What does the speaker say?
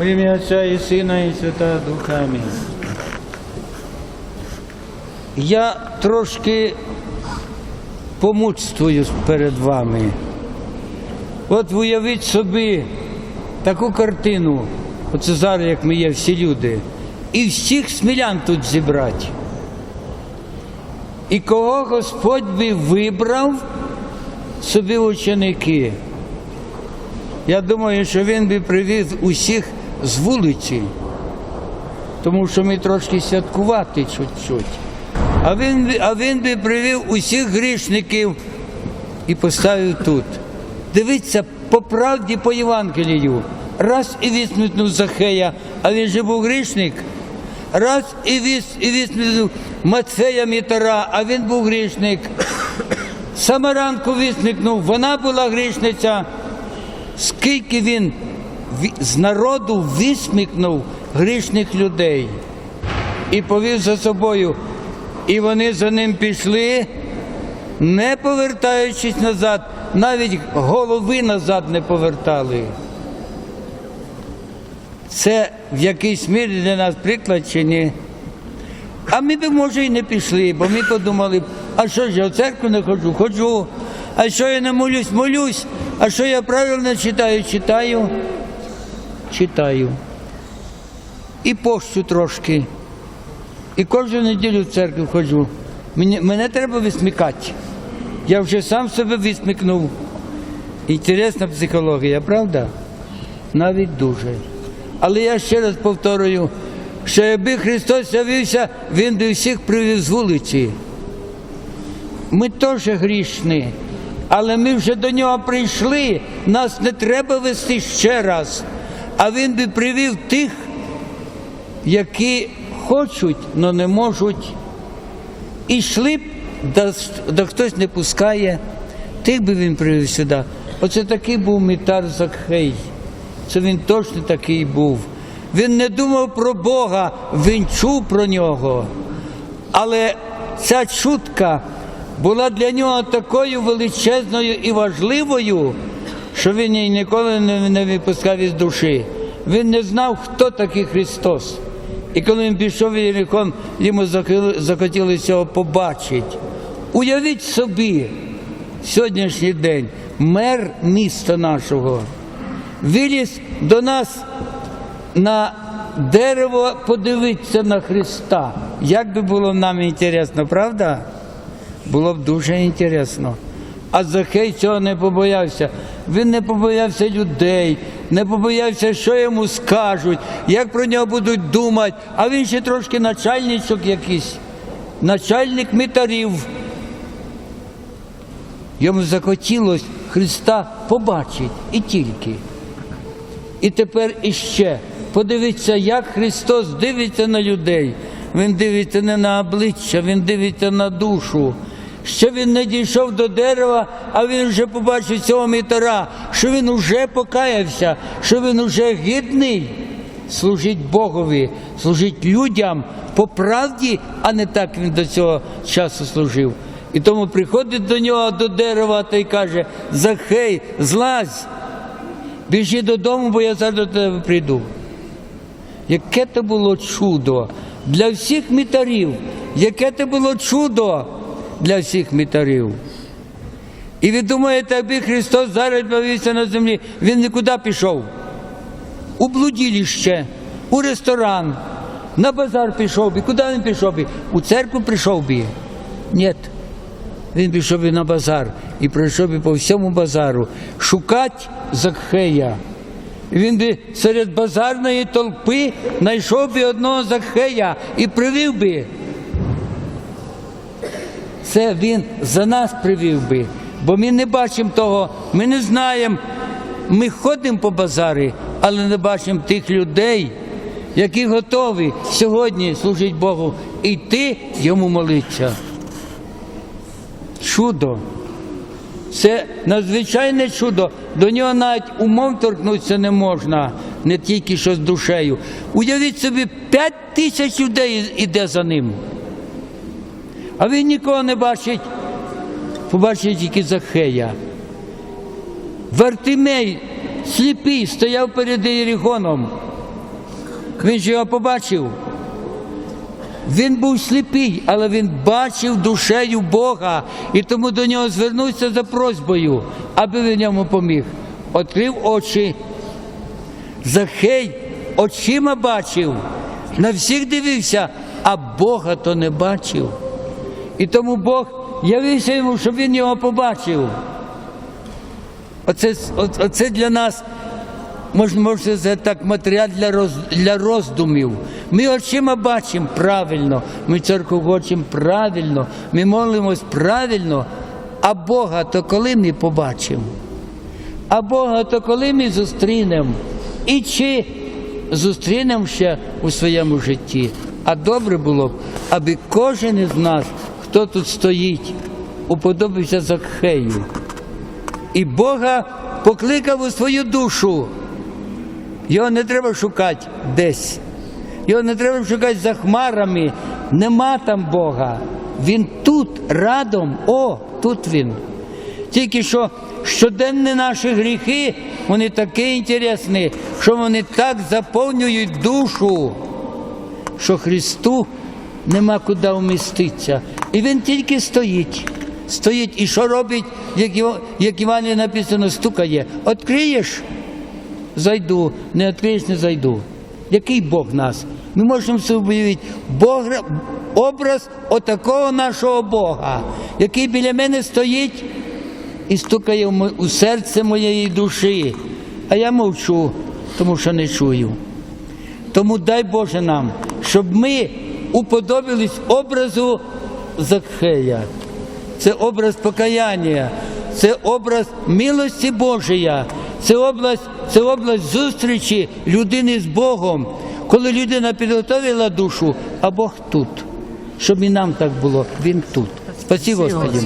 У ім'я Отця і Сина, і Святого Духа. Амінь. Я трошки помучствую перед вами. От уявіть собі таку картину, оце зараз, як ми є всі люди, і всіх смілян тут зібрати. І кого Господь би вибрав собі ученики. Я думаю, що він би привіз усіх з вулиці, тому що ми трошки святкувати чуть-чуть. А він, а він би привів усіх грішників і поставив тут. Дивіться, по правді по Євангелію. Раз і висмітнув Захея, а він же був грішник. Раз і віс, висмітнув Матфея Мітара, а він був грішник. Самаранку висмікнув, вона була грішниця. Скільки він ві- з народу висмікнув грішних людей і повів за собою. І вони за ним пішли, не повертаючись назад, навіть голови назад не повертали. Це в якійсь мірі для нас приклад чи ні? А ми б, може, і не пішли, бо ми подумали, а що ж я в церкву не ходжу? Ходжу. А що я не молюсь, молюсь. А що я правильно читаю, читаю, читаю. І пощу трошки. І кожну неділю в церкву ходжу. Мені, мене треба висмікати. Я вже сам себе висмікнув. Інтересна психологія, правда? Навіть дуже. Але я ще раз повторюю, що якби Христос явився, Він би всіх привів з вулиці. Ми теж грішні, але ми вже до нього прийшли, нас не треба вести ще раз. А Він би привів тих, які хочуть, але не можуть. І йшли б, да, да хтось не пускає, тих би він привів сюди. Оце такий був митар Закхей. Це він точно такий був. Він не думав про Бога, він чув про нього. Але ця чутка була для нього такою величезною і важливою, що він її ніколи не, випускав із душі. Він не знав, хто такий Христос. І коли він пішов в Єрихон, йому захотілося його побачити. Уявіть собі, сьогоднішній день мер міста нашого виліз до нас на дерево подивитися на Христа. Як би було нам інтересно, правда? Було б дуже інтересно. А Захей цього не побоявся. Він не побоявся людей, не побоявся, що йому скажуть, як про нього будуть думати. А він ще трошки начальничок якийсь, начальник митарів. Йому захотілося Христа побачити і тільки. І тепер іще. Подивіться, як Христос дивиться на людей. Він дивиться не на обличчя, Він дивиться на душу. Ще він не дійшов до дерева, а він вже побачив цього мітара, що він уже покаявся, що він уже гідний служить Богові, служить людям по правді, а не так він до цього часу служив. І тому приходить до нього до дерева та й каже: Захей, злазь, біжи додому, бо я зараз до тебе прийду. Яке це було чудо для всіх мітарів, яке це було чудо для всіх мітарів. І ви думаєте, якби Христос зараз появився на землі, він нікуди пішов. У блуділіще, у ресторан, на базар пішов би. Куди він пішов би? У церкву прийшов би. Ні. Він пішов би на базар і пройшов би по всьому базару шукати Закхея. Він би серед базарної толпи знайшов би одного Закхея і привів би. Це він за нас привів би, бо ми не бачимо того, ми не знаємо. Ми ходимо по базарі, але не бачимо тих людей, які готові сьогодні служити Богу і йти йому молитися. Чудо. Це надзвичайне чудо. До нього навіть умом торкнутися не можна, не тільки що з душею. Уявіть собі, п'ять тисяч людей іде за ним. А він нікого не бачить, побачить тільки Захея. Вартимей сліпий стояв перед Єрихоном. Він же його побачив. Він був сліпий, але він бачив душею Бога, і тому до нього звернувся за просьбою, аби він йому поміг. Открив очі. Захей очима бачив, на всіх дивився, а Бога то не бачив. І тому Бог явився йому, щоб він його побачив. Оце, оце для нас можна можна сказати так, матеріал для, роз, для роздумів. Ми очима бачимо правильно, ми церкву хочемо правильно, ми молимось правильно, а Бога то коли ми побачимо? А Бога то коли ми зустрінемо? І чи зустрінемо ще у своєму житті? А добре було б, аби кожен із нас, хто тут стоїть, уподобався Закхею. І Бога покликав у свою душу. Його не треба шукати десь. Його не треба шукати за хмарами. Нема там Бога. Він тут, радом. О, тут він. Тільки що щоденні наші гріхи, вони такі інтересні, що вони так заповнюють душу, що Христу нема куди вміститися. І він тільки стоїть. Стоїть. І що робить, як, Іва- як Івані написано, стукає. Откриєш? зайду, не відкриєш, не зайду. Який Бог нас? Ми можемо собі уявити Бог, образ отакого нашого Бога, який біля мене стоїть і стукає у серце моєї душі. А я мовчу, тому що не чую. Тому дай Боже нам, щоб ми уподобились образу Закхея. Це образ покаяння, це образ милості Божия, це область, це область зустрічі людини з Богом, коли людина підготовила душу, а Бог тут. Щоб і нам так було, Він тут. Спасибо, Господи.